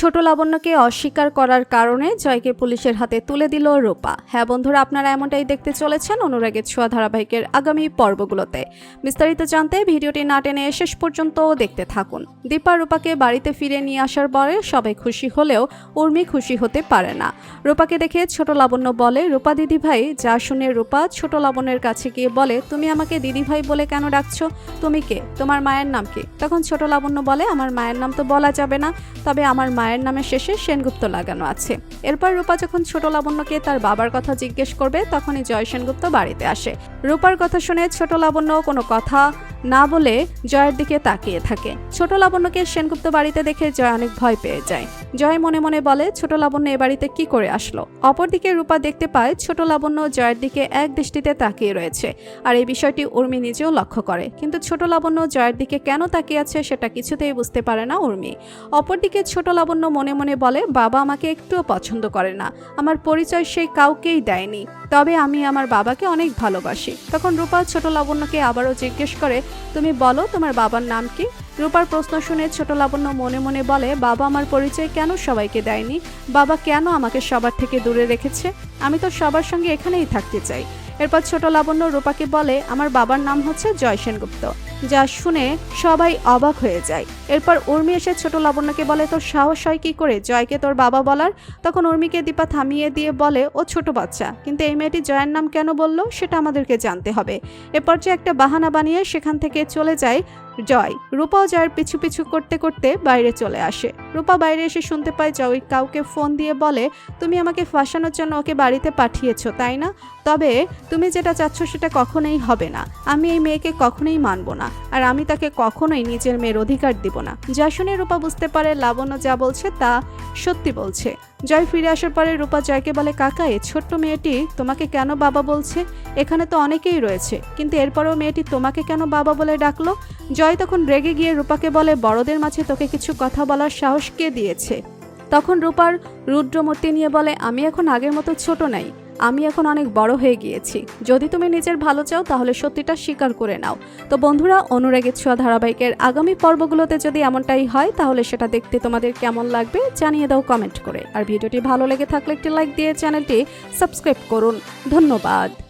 ছোট লাবণ্যকে অস্বীকার করার কারণে জয়কে পুলিশের হাতে তুলে দিল রূপা। হ্যাঁ বন্ধুরা, আপনারা এমনটাই দেখতে চলেছেন অনুরাগের ছোঁয়া ধারাবাহিকের আগামী পর্বগুলোতে। বিস্তারিত জানতে ভিডিওটি না টেনে শেষ পর্যন্ত দেখতে থাকুন। দীপা রূপাকে বাড়িতে ফিরে নিয়ে আসার পরে সবাই খুশি হলেও উর্মি খুশি হতে পারে না। রূপাকে দেখে ছোট লাবণ্য বলে, রূপা দিদি ভাই, যা শুনে রূপা ছোট লাবণ্যের কাছে গিয়ে বলে, তুমি আমাকে দিদি ভাই বলে কেন ডাকছো? তুমি কে? তোমার মায়ের নাম কি? তখন ছোট লাবণ্য বলে, আমার মায়ের নাম তো বলা যাবে না, তবে আমার মায়ের নামের শেষে সেনগুপ্ত লাগানো আছে। এরপর রূপা যখন ছোট লাবণ্যকে তার বাবার কথা জিজ্ঞেস করবে, তখনই জয় সেনগুপ্ত বাড়িতে আসে। রূপার কথা শুনে ছোট লাবণ্য কোনো কথা না বলে জয়ের দিকে তাকিয়ে থাকে। ছোট লাবণ্যকে সেনগুপ্ত বাড়িতে দেখে জয় অনেক ভয় পেয়ে যায়। জয় মনে মনে বলে, ছোট লাবণ্য এ বাড়িতে কি করে আসলো? অপরদিকে রূপা দেখতে পায়, ছোট লাবণ্য জয়ের দিকে এক দৃষ্টিতে তাকিয়ে রয়েছে। আর এই বিষয়টি উর্মি নিজেও লক্ষ্য করে। কিন্তু ছোট লাবণ্য জয়ের দিকে কেন তাকিয়ে আছে সেটা কিছুতেই বুঝতে পারে না উর্মি। অপরদিকে ছোট লাবণ্য মনে মনে বলে, বাবা আমাকে একটুও পছন্দ করে না। আমার পরিচয় সেই কাউকেই দেয়নি। তবে আমি আমার বাবাকে অনেক ভালোবাসি। তখন রূপা ছোট লাবণ্যকে আবারও জিজ্ঞেস করে, তুমি বলো, তোমার বাবার নাম কি? রূপার প্রশ্ন শুনে ছোট লাবণ্য মনে মনে বলে, বাবা আমার পরিচয় কেন সবাইকে দেয়নি? বাবা কেন আমাকে সবার থেকে দূরে রেখেছে? আমি তো সবার সঙ্গে এখানেই থাকতে চাই। এরপর ছোট লাবণ্য রূপাকে বলে, আমার বাবার নাম হচ্ছে জয় সেনগুপ্ত। যা শুনে সবাই অবাক হয়ে যায়। এরপর উর্মি এসে ছোট লাবণ্যকে বলে, তোর সাহস হয় কি করে? জয়কে তোর বাবা বলার? তখন উর্মিকে দীপা থামিয়ে দিয়ে বলে, ও ছোট বাচ্চা। কিন্তু এই মেয়েটি জয়ের নাম কেন বলল? সেটা আমাদেরকে জানতে হবে। এরপর যে একটা বাহানা বানিয়ে সেখান থেকে চলে যায় জয়। রূপাও জয়ের পিছু পিছু করতে করতে বাইরে চলে আসে। রূপা বাইরে এসে শুনতে পায় জয় কাউকে ফোন দিয়ে বলে, তুমি আমাকে ফাঁসানোর জন্য ওকে বাড়িতে পাঠিয়েছো, তাই না? তবে তুমি যেটা চাচ্ছ সেটা কখনোই হবে না। আমি এই মেয়েকে কখনোই মানব না। আর আমি তাকে কখনোই নিজের মেয়ের অধিকার দিব না। যা শুনে রূপা বুঝতে পারে লাবণ্য যা বলছে তা সত্যি বলছে। জয় ফিরে আসার পরে রূপা জয়কে বলে, কাকা এই ছোট্ট মেয়েটি তোমাকে কেন বাবা বলছে? এখানে তো অনেকেই রয়েছে। কিন্তু এরপরেও মেয়েটি তোমাকে কেন বাবা বলে ডাকলো? জয় তখন রেগে গিয়ে রূপাকে বলে, বড়দের মাঝে তোকে কিছু কথা বলার সাহস কে দিয়েছে? তখন রূপার রুদ্রমূর্তি নিয়ে বলে, আমি এখন আগের মতো ছোট নাই। আমি এখন অনেক বড় হয়ে গিয়েছি। যদি তুমি নিজের ভালো চাও, তাহলে সত্যিটা স্বীকার করে নাও। তো বন্ধুরা অনুরাগের ছোঁয়া ধারাবাহিকের আগামী পর্বগুলোতে যদি এমনটাই হয়, তাহলে সেটা দেখতে তোমাদের কেমন লাগবে, জানিয়ে দাও কমেন্ট করে। আর ভিডিওটি ভালো লেগে থাকলে একটি লাইক দিয়ে চ্যানেলটি সাবস্ক্রাইব করুন। ধন্যবাদ।